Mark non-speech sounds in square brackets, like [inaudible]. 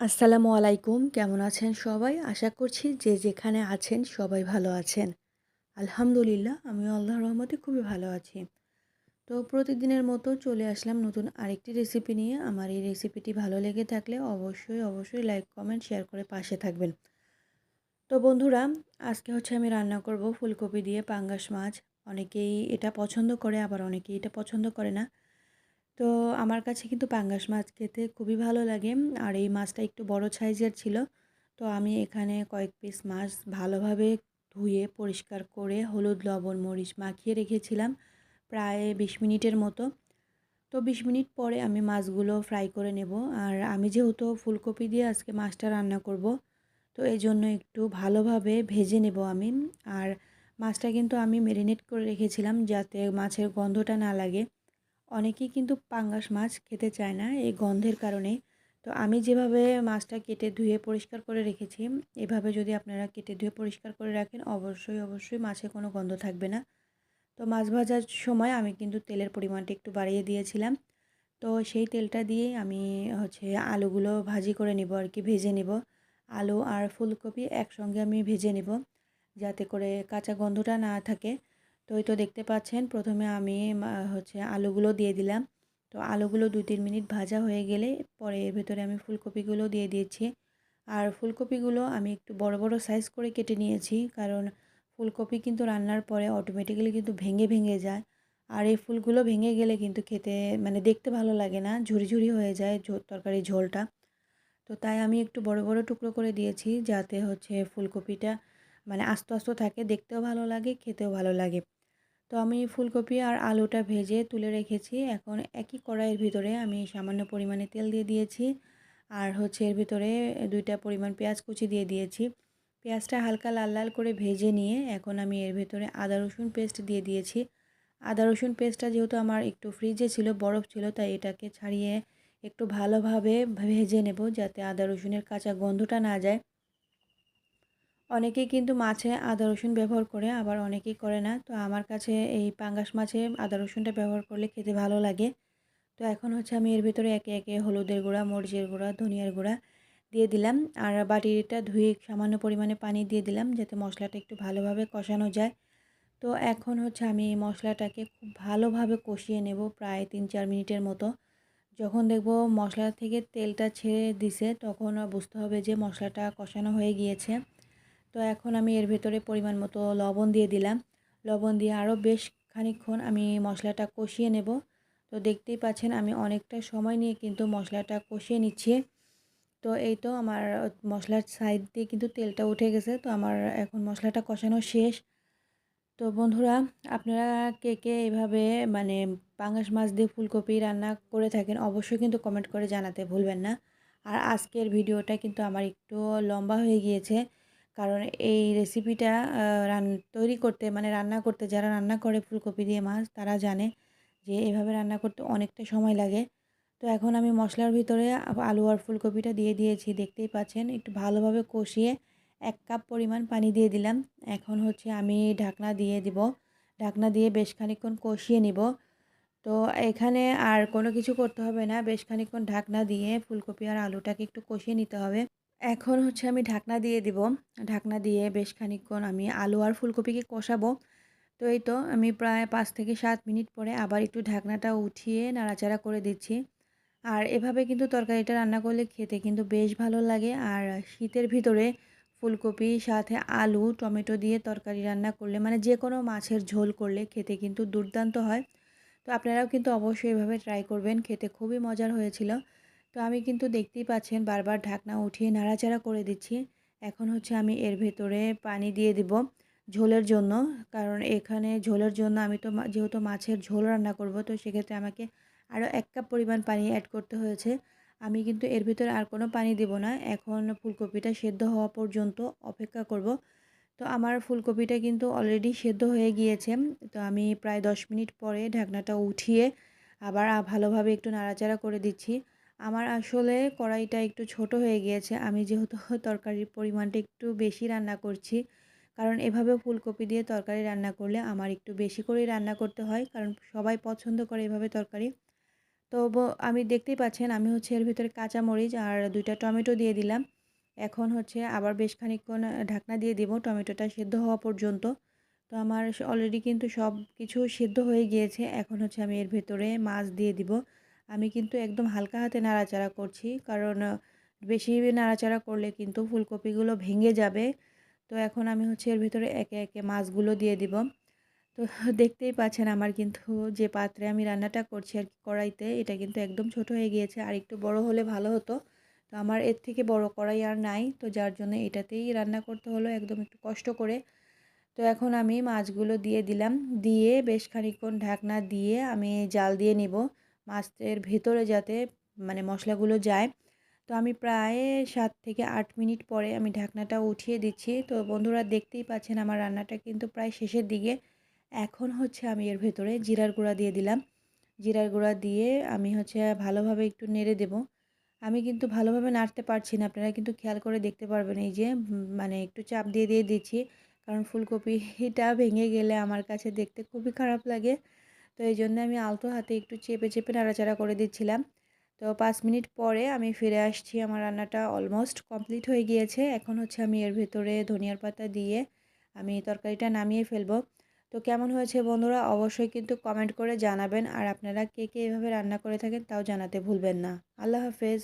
আসসালামু আলাইকুম, কেমন আছেন সবাই? আশা করছি যে যেখানে আছেন সবাই ভালো আছেন। আলহামদুলিল্লাহ, আমিও আল্লাহর রহমতে খুবই ভালো আছি। তো প্রতিদিনের মতো চলে আসলাম নতুন আরেকটি রেসিপি নিয়ে। আমার এই রেসিপিটি ভালো লেগে থাকলে অবশ্যই অবশ্যই লাইক কমেন্ট শেয়ার করে পাশে থাকবেন। তো বন্ধুরা, আজকে হচ্ছে আমি রান্না করব ফুলকপি দিয়ে পাঙ্গাস মাছ। অনেকেই এটা পছন্দ করে, আবার অনেকেই এটা পছন্দ করে না। তো আমার কাছে কিন্তু পাঙ্গাস মাছ খেতে খুবই ভালো লাগে। আর এই মাছটা একটু বড় সাইজের ছিল। তো আমি এখানে কয়েক পিস মাছ ভালোভাবে ধুয়ে, পরিষ্কার করে হলুদ, লবণ, মরিচ মাখিয়ে রেখেছিলাম প্রায় বিশ মিনিটের মতো। তো বিশ মিনিট পরে আমি মাছগুলো ফ্রাই করে নেব। আর আমি যেহেতু ফুলকপি দিয়ে আজকে মাছটা রান্না করব, তো এই জন্য একটু ভালোভাবে ভেজে নেব আমি। আর মাছটা কিন্তু আমি মেরিনেট করে রেখেছিলাম যাতে মাছের গন্ধটা না লাগে। অনেকেই কিন্তু পাঙ্গাস মাছ খেতে চায় না এই গন্ধের কারণে। তো আমি যেভাবে মাছটা কেটে ধুয়ে পরিষ্কার করে রেখেছি, এভাবে যদি আপনারা কেটে ধুয়ে পরিষ্কার করে রাখেন, অবশ্যই অবশ্যই মাছে কোনো গন্ধ থাকবে না। তো মাছ ভাজার সময় আমি কিন্তু তেলের পরিমাণটা একটু বাড়িয়ে দিয়েছিলাম। তো সেই তেলটা দিয়ে আমি হচ্ছে আলুগুলো ভাজি করে নেব আর কি, ভেজে নেব। আলু আর ফুলকপি একসঙ্গে আমি ভেজে নেব, যাতে করে কাঁচা গন্ধটা না থাকে। তো এই তো দেখতে পাচ্ছেন, প্রথমে আমি হচ্ছে আলুগুলো দিয়ে দিলাম। তো আলুগুলো দু তিন মিনিট ভাজা হয়ে গেলে পরে এর ভেতরে আমি ফুলকপিগুলো দিয়ে দিয়েছি। আর ফুলকপিগুলো আমি একটু বড় বড় সাইজ করে কেটে নিয়েছি, কারণ ফুলকপি কিন্তু রান্নার পরে অটোমেটিক্যালি কিন্তু ভেঙে ভেঙে যায়। আর এই ফুলগুলো ভেঙে গেলে কিন্তু খেতে মানে দেখতে ভালো লাগে না, ঝুরি ঝুরি হয়ে যায় তরকারি ঝোলটা। তো তাই আমি একটু বড় বড় টুকরো করে দিয়েছি, যাতে হচ্ছে ফুলকপিটা মানে আস্ত আস্ত থাকে, দেখতেও ভালো লাগে, খেতেও ভালো লাগে। তো আমি ফুলকপি আর আলুটা ভেজে তুলে রেখেছি। এখন একই কড়াইয়ের ভিতরে আমি সামান্য পরিমাণে তেল দিয়ে দিয়েছি আর হচ্ছে এর ভিতরে দুইটা পরিমাণ পেঁয়াজ কুচি দিয়ে দিয়েছি। পেঁয়াজটা হালকা লাল লাল করে ভেজে নিয়ে এখন আমি এর ভিতরে আদা, রসুন পেস্ট দিয়ে দিয়েছি। আদা, রসুন পেস্টটা যেহেতু আমার একটু ফ্রিজে ছিল, বরফ ছিল, তাই এটাকে ছাড়িয়ে একটু ভালোভাবে ভেজে নেব যাতে আদা, রসুনের কাঁচা গন্ধটা না যায়। অনেকেই কিন্তু মাছে আদা রসুন ব্যবহার করে, আবার অনেকেই করে না। তো আমার কাছে এই পাঙ্গাস মাছে আদা রসুনটা ব্যবহার করলে খেতে ভালো লাগে। তো এখন হচ্ছে আমি এর ভিতরে একে একে হলুদের গুঁড়া, মরিচের গুঁড়া, ধনিয়ার গুঁড়া দিয়ে দিলাম। আর বাটিটা ধুয়ে সামান্য পরিমাণে পানি দিয়ে দিলাম যাতে মশলাটা একটু ভালোভাবে কষানো যায়। তো এখন হচ্ছে আমি এই মশলাটাকে খুব ভালোভাবে কষিয়ে নেব প্রায় তিন চার মিনিটের মতো। যখন দেখব মশলা থেকে তেলটা ছেড়ে দিছে, তখন বুঝতে হবে যে মশলাটা কষানো হয়ে গিয়েছে। তো এখন আমি এর ভেতরে পরিমাণ মতো লবণ দিয়ে দিলাম। লবণ দিয়ে আরও বেশ খানিকক্ষণ আমি মশলাটা কষিয়ে নেব। তো দেখতেই পাচ্ছেন আমি অনেকটা সময় নিয়ে কিন্তু মশলাটা কষিয়ে নিচ্ছি। তো এই তো আমার মশলার সাইড দিয়ে কিন্তু তেলটা উঠে গেছে। তো আমার এখন মশলাটা কষানো শেষ। তো বন্ধুরা, আপনারা কে কে এভাবে মানে পাঙ্গাস মাছ দিয়ে ফুলকপি রান্না করে থাকেন অবশ্যই কিন্তু কমেন্ট করে জানাতে ভুলবেন না। আর আজকের ভিডিওটা কিন্তু আমার একটু লম্বা হয়ে গিয়েছে। কারণ এই রেসিপিটা রান, তৈরি করতে মানে রান্না করতে, যারা রান্না করে ফুলকপি দিয়ে মাছ, তারা জানে যে এভাবে রান্না করতে অনেকটা সময় লাগে। তো এখন আমি মশলার ভিতরে আলু আর ফুলকপিটা দিয়ে দিয়েছি। দেখতেই পাচ্ছেন, একটু ভালোভাবে কষিয়ে এক কাপ পরিমাণ পানি দিয়ে দিলাম। এখন হচ্ছে আমি ঢাকনা দিয়ে দিব। ঢাকনা দিয়ে বেশ খানিকক্ষণ কষিয়ে নিব। তো এখানে আর কোনো কিছু করতে হবে না। বেশ খানিকক্ষণ ঢাকনা দিয়ে ফুলকপি আর আলুটাকে একটু কষিয়ে নিতে হবে। এখন হচ্ছে আমি ঢাকনা দিয়ে দিব। ঢাকনা দিয়ে বেশ খানিকক্ষণ আমি আলু আর ফুলকপিকে কষাবো। তো এই তো আমি প্রায় পাঁচ থেকে সাত মিনিট পরে আবার একটু ঢাকনাটা উঠিয়ে নাড়াচাড়া করে দিচ্ছি। আর এভাবে কিন্তু তরকারিটা রান্না করলে খেতে কিন্তু বেশ ভালো লাগে। আর শীতের ভিতরে ফুলকপি, সাথে আলু, টমেটো দিয়ে তরকারি রান্না করলে মানে যে কোনো মাছের ঝোল করলে খেতে কিন্তু দুর্দান্ত হয়। তো আপনারাও কিন্তু অবশ্যই এভাবে ট্রাই করবেন। খেতে খুবই মজার হয়েছিল। তো আমি কিন্তু দেখতেই পাচ্ছেন বারবার ঢাকনা উঠিয়ে নাড়াচাড়া করে দিচ্ছি। এখন হচ্ছে আমি এর ভেতরে পানি দিয়ে দিব ঝোলের জন্য। কারণ এখানে ঝোলের জন্য আমি তো যেহেতু মাছের ঝোল রান্না করব, তো সেক্ষেত্রে আমাকে আরও এক কাপ পরিমাণ পানি অ্যাড করতে হয়েছে। আমি কিন্তু এর ভিতরে আর কোনো পানি দেব না। এখন ফুলকপিটা সেদ্ধ হওয়া পর্যন্ত অপেক্ষা করব। তো আমার ফুলকপিটা কিন্তু অলরেডি সেদ্ধ হয়ে গিয়েছে। তো আমি প্রায় দশ মিনিট পরে ঢাকনাটা উঠিয়ে আবার ভালোভাবে একটু নাড়াচাড়া করে দিচ্ছি। আমার আসলে কড়াইটা একটু ছোট হয়ে গিয়েছে। আমি যেহেতু [laughs] তরকারির পরিমাণটা একটু বেশি রান্না করছি, কারণ এভাবে ফুলকপি দিয়ে তরকারি রান্না করলে আমার একটু বেশি করেই রান্না করতে হয়, কারণ সবাই পছন্দ করে এভাবে তরকারি। তো আমি দেখতেই পাচ্ছেন, আমি হচ্ছে এর ভিতরে কাঁচামরিচ আর দুইটা টমেটো দিয়ে দিলাম। এখন হচ্ছে আবার বেশ খানিকক্ষণ ঢাকনা দিয়ে দিব, টমেটোটা সেদ্ধ হওয়া পর্যন্ত। তো আমার অলরেডি কিন্তু সব কিছু সেদ্ধ হয়ে গিয়েছে, এখন হচ্ছে আমি এর ভেতরে মাছ দিয়ে দিব। আমি কিন্তু একদম হালকা হাতে নাড়াচাড়া করছি। কারণ বেশি নাড়াচাড়া করলে কিন্তু ফুলকপিগুলো ভেঙে যাবে। তো এখন আমি হচ্ছে এর ভিতরে একে একে মাছগুলো দিয়ে দিব। তো [laughs] দেখতেই পাচ্ছেন আমার কিন্তু যে পাত্রে আমি রান্নাটা করছি আর কি কড়াইতে, এটা কিন্তু একদম ছোট হয়ে গিয়েছে। আর একটু বড় হলে ভালো হতো। তো আমার এর থেকে বড় কড়াই আর নাই। তো যার জন্য এটাতেই রান্না করতে হলো একদম একটু কষ্ট করে। তো এখন আমি মাছগুলো দিয়ে দিলাম। দিয়ে বেশ খানিকক্ষণ ঢাকনা দিয়ে আমি জাল দিয়ে নিব। মাছের ভেতরে যাতে মানে মশলাগুলো যায়। তো আমি প্রায় সাত থেকে আট মিনিট পরে আমি ঢাকনাটা উঠিয়ে দিচ্ছি। তো বন্ধুরা দেখতেই পাচ্ছেন আমার রান্নাটা কিন্তু প্রায় শেষের দিকে। এখন হচ্ছে আমি এর ভেতরে জিরার গুঁড়া দিয়ে দিলাম। জিরার গুঁড়া দিয়ে আমি হচ্ছে ভালোভাবে একটু নেড়ে দেব। আমি কিন্তু ভালোভাবে নাড়তে পারছি না। আপনারা কিন্তু খেয়াল করে দেখতে পারবেন এই যে মানে একটু চাপ দিয়ে দিয়ে দিচ্ছি। কারণ ফুলকপিটা ভেঙে গেলে আমার কাছে দেখতে খুবই খারাপ লাগে। তো এই জন্য আমি আলতো হাতে একটু চেপে চেপে নাড়াচাড়া করে দিচ্ছিলাম। তো পাঁচ মিনিট পরে আমি ফিরে আসছি। আমার রান্নাটা অলমোস্ট কমপ্লিট হয়ে গিয়েছে। এখন হচ্ছে আমি এর ভেতরে ধনিয়ার পাতা দিয়ে আমি তরকারিটা নামিয়ে ফেলব। তো কেমন হয়েছে বন্ধুরা? অবশ্যই কিন্তু কমেন্ট করে জানাবেন। আর আপনারা কে কে এভাবে রান্না করে থাকেন তাও জানাতে ভুলবেন না। আল্লাহ হাফেজ।